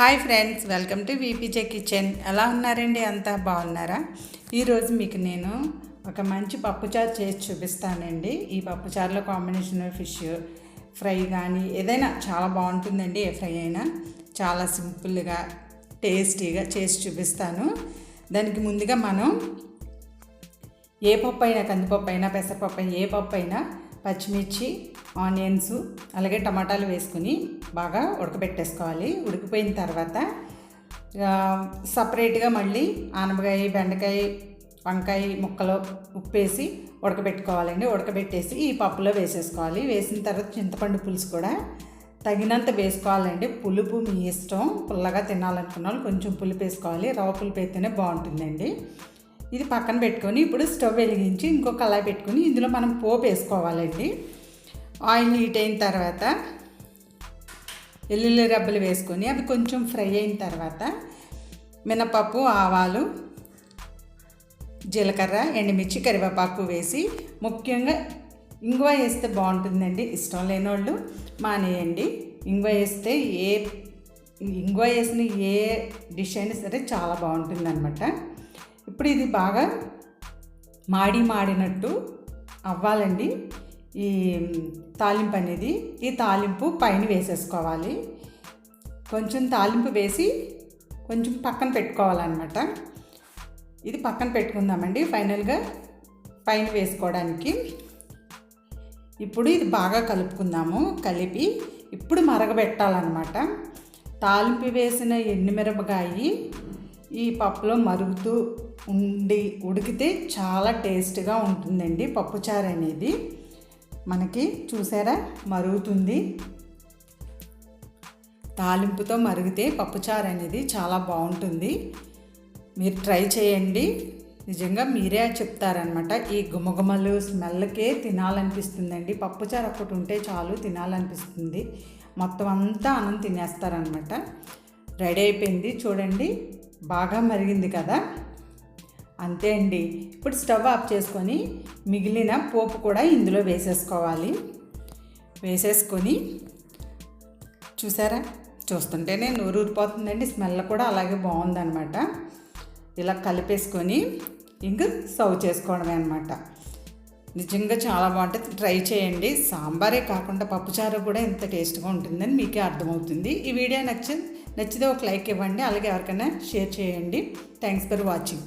Hi friends welcome to VPJ kitchen ఎలా ఉన్నారండి? అంతా బాగున్నారా? ఈరోజు మీకు నేను ఒక మంచి పప్పుచారు చేసి చూపిస్తానండి. ఈ పప్పుచారులో కాంబినేషన్ ఫిష్ ఫ్రై కానీ ఏదైనా చాలా బాగుంటుందండి ఏ ఫ్రై అయినా. చాలా సింపుల్గా టేస్టీగా చేసి చూపిస్తాను. దానికి ముందుగా మనం ఏ పప్పు అయినా కందిపప్పు అయినా పెసరపప్పు అయినా ఏ పప్పు అయినా పచ్చిమిర్చి ఆనియన్స్ అలాగే టమాటాలు వేసుకుని బాగా ఉడకబెట్టేసుకోవాలి. ఉడికిపోయిన తర్వాత సపరేట్గా మళ్ళీ ఆనపకాయ బెండకాయ వంకాయ ముక్కలు ఉప్పేసి ఉడకబెట్టుకోవాలండి. ఉడకబెట్టేసి ఈ పప్పులో వేసేసుకోవాలి. వేసిన తర్వాత చింతపండు పులుసు కూడా తగినంత వేసుకోవాలండి. పులుపు మీ ఇష్టం. పుల్లగా తినాలనుకున్న వాళ్ళు కొంచెం పులుపు వేసుకోవాలి. రవ్వ పులుపు అయితేనే బాగుంటుందండి. ఇది పక్కన పెట్టుకొని ఇప్పుడు స్టవ్ వెలిగించి ఇంకో కళాయి పెట్టుకొని ఇందులో మనం పోపు వేసుకోవాలండి. ఆయిల్ హీట్ అయిన తర్వాత వెల్లుల్లి రబ్బలు వేసుకొని అవి కొంచెం ఫ్రై అయిన తర్వాత మినపప్పు ఆవాలు జీలకర్ర ఎండుమిర్చి కరివేపాకు వేసి ముఖ్యంగా ఇంగువ వేస్తే బాగుంటుందండి. ఇష్టం లేని వాళ్ళు మానేయండి. ఇంగువ వేస్తే ఏ ఇంగువ వేసిన ఏ డిష్ అయినా సరే చాలా బాగుంటుందన్నమాట. ఇప్పుడు ఇది బాగా మాడి మాడినట్టు అవ్వాలండి. ఈ తాలింపు అనేది ఈ తాలింపు పైన వేసేసుకోవాలి. కొంచెం తాలింపు వేసి కొంచెం పక్కన పెట్టుకోవాలన్నమాట. ఇది పక్కన పెట్టుకుందామండి ఫైనల్గా పైన వేసుకోవడానికి. ఇప్పుడు ఇది బాగా కలుపుకుందాము కలిపి ఇప్పుడు మరగబెట్టాలన్నమాట. తాలింపు వేసిన ఎండుమిరపకాయి ఈ పప్పులో మరుగుతూ ఉండి ఉడికితే చాలా టేస్ట్గా ఉంటుందండి పప్పుచారు అనేది. మనకి చూసారా? మరుగుతుంది. తాలింపుతో మరిగితే పప్పుచారు అనేది చాలా బాగుంటుంది. మీరు ట్రై చేయండి. నిజంగా మీరే చెప్తారనమాట ఈ గుమగుమలు స్మెల్కే తినాలనిపిస్తుందండి. పప్పుచారు ఒకటి ఉంటే చాలు తినాలనిపిస్తుంది. మొత్తం అంతా అన్నం తినేస్తారనమాట రెడీ అయిపోయింది. చూడండి. బాగా మరిగింది కదా? అంతే అండి. ఇప్పుడు స్టవ్ ఆఫ్ చేసుకొని మిగిలిన పోపు కూడా ఇందులో వేసేసుకోవాలి. వేసేసుకొని చూసారా? చూస్తుంటేనే నూరు ఊరిపోతుందండి స్మెల్ కూడా అలాగే బాగుందనమాట ఇలా కలిపేసుకొని ఇంక సర్వ్ చేసుకోవడమే అనమాట నిజంగా చాలా బాగుంటుంది. ట్రై చేయండి. సాంబారే కాకుండా పప్పుచారు కూడా ఇంత టేస్ట్గా ఉంటుందని మీకే అర్థమవుతుంది. ఈ వీడియో నచ్చింది నచ్చితే ఒక లైక్ ఇవ్వండి. అలాగే ఎవరికైనా షేర్ చేయండి. Thanks for watching.